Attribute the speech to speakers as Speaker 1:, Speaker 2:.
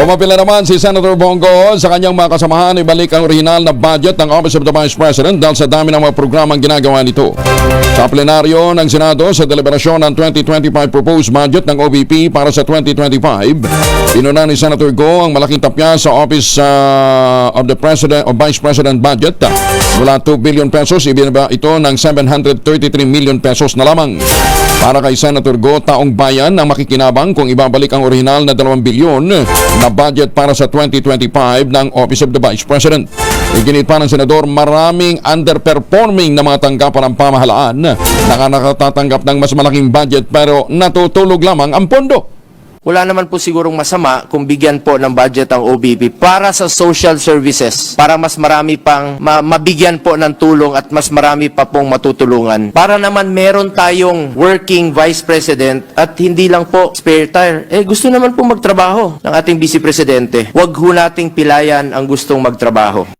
Speaker 1: Umapila naman si Senator Bongo sa kanyang mga kasamahan ibalik ang orihinal na budget ng Office of the Vice President dahil sa dami ng mga programang ginagawa nito. Sa plenaryo ng Senado sa deliberasyon ng 2025 proposed budget ng OVP para sa 2025, pinuna ni Senator Go ang malaking tapya sa Office uh, of the President of Vice President budget mula 2 billion pesos ibinaba ito ng 733 million pesos na lamang. Para kay Senator Go, taong bayan ang makikinabang kung ibabalik ang orihinal na 2 bilyon na budget para sa 2025 ng Office of the Vice President. Iginit pa ng Senador, maraming underperforming na mga tanggapan ng pamahalaan na nakatatanggap ng mas malaking budget pero natutulog lamang ang pondo.
Speaker 2: Wala naman po sigurong masama kung bigyan po ng budget ang OBP para sa social services, para mas marami pang ma- mabigyan po ng tulong at mas marami pa pong matutulungan. Para naman meron tayong working vice president at hindi lang po spare tire. Eh gusto naman po magtrabaho ng ating vice presidente. Huwag ho nating pilayan ang gustong magtrabaho.